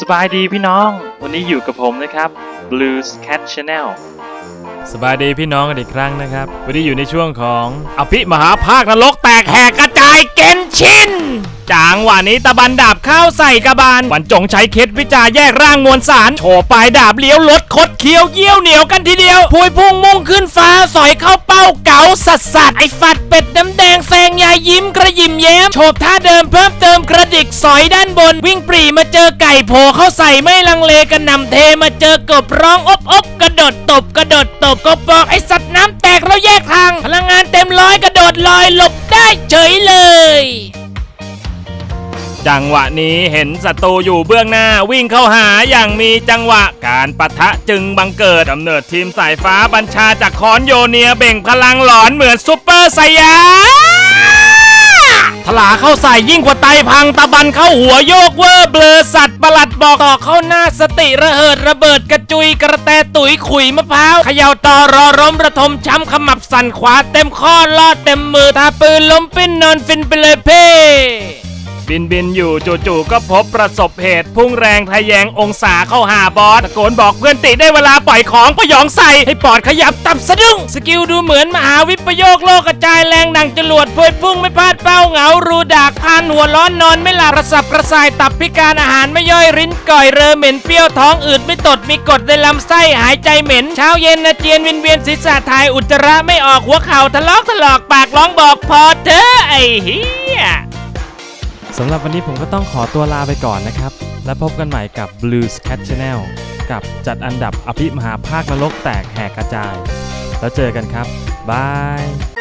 สบายดีพี่น้อง วันนี้อยู่กับผมนะครับ Blues Cat Channel สบายดีพี่น้องกันอีกครั้งนะครับ วันนี้อยู่ในช่วงของอภิมหาภาคนรกแตกแหกกระจายเกนชิน จางหวานี้ตะบันดาบเข้าใส่กระบาลวันจงใช้เคสวิจาแยกร่างมวลสารโฉบปลายดาบเลี้ยวรถคดเคี้ยวเยี่ยวเหนียวกันทีเดียวพวยพุ่งมุ่งขึ้นฟ้าสอยเข้าเป้าเก๋าสัสสัสไอฟัดเป็ดน้ำแดงแซงยายยิ้มกระยิมแย้มโฉบท่าเดิมเพิ่มเติมกระดิกสอยด้านบน วิ่งปรีมาเจอไก่โผล่เข้าใส่ไม่ลังเลกันนำเทมาเจอกบร้องอบอบกระโดดตบกระโดดตบก็บอกไอสัตว์น้ำแตกแล้วแยกทาง พลังงานเต็มร้อยกระโดดลอยหลบได้เฉยเลย จังหวะนี้เห็นศัตรูอยู่เบื้องหน้าวิ่งเข้าหาอย่างมีจังหวะ การปะทะจึงบังเกิดกำเนิดทีมสายฟ้าบัญชาจากคอนโยเนียเบ่งพลังหลอนเหมือนซุปเปอร์ไซยาทลาเข้าใส่ยิ่งกว่าไตพังตะบันเข้าหัวโยกเวอร์เบลอสัตว์ประหลัดบอกต่อเข้าหน้าสติระเหิดระเบิดกระจุยกระแตตุ๋ยขุยมะพร้าวเขย่าต่อรอร้มระทมช้ำขมับสั่นขวาเต็มข้อลอดเต็มมือทาปืนล้มปิ้นนอนฟินไปเลยเพ่ บินบินอยู่จู่ๆก็พบประสบเหตุ พุ่งแรงทะแยงองศาเข้าหาบอสตะโกนบอกเพื่อนติได้เวลาปล่อยของพยองใส่ ให้ปอดขยับตับสะดุ้ง สกิลดูเหมือนมหาวิปโยคโลกกระจายแรงดังจรวดพวยพุ่งไม่พลาดเป้าเหงารูดากพานหัวร้อนนอนไม่หลับกระสับกระส่ายตับพิการอาหารไม่ย่อยริ้นก่อยเรอเหม็นเปรี้ยวท้องอืดไม่ตดมีกดในลำไส้หายใจเหม็น เช้าเย็นอาเจียนวินเวียนศีรษะถ่ายอุจจาระไม่ออกหัวเข่าทะลอกถลอกปากร้องบอกพอเถอะไอ้เหี้ย สำหรับวันนี้ผมก็ต้องขอตัวลาไปก่อนนะครับ และพบกันใหม่กับ Blues Cat Channel กับจัดอันดับอภิมหาภาคนรกแตกแหกกระจาย แล้วเจอกันครับบาย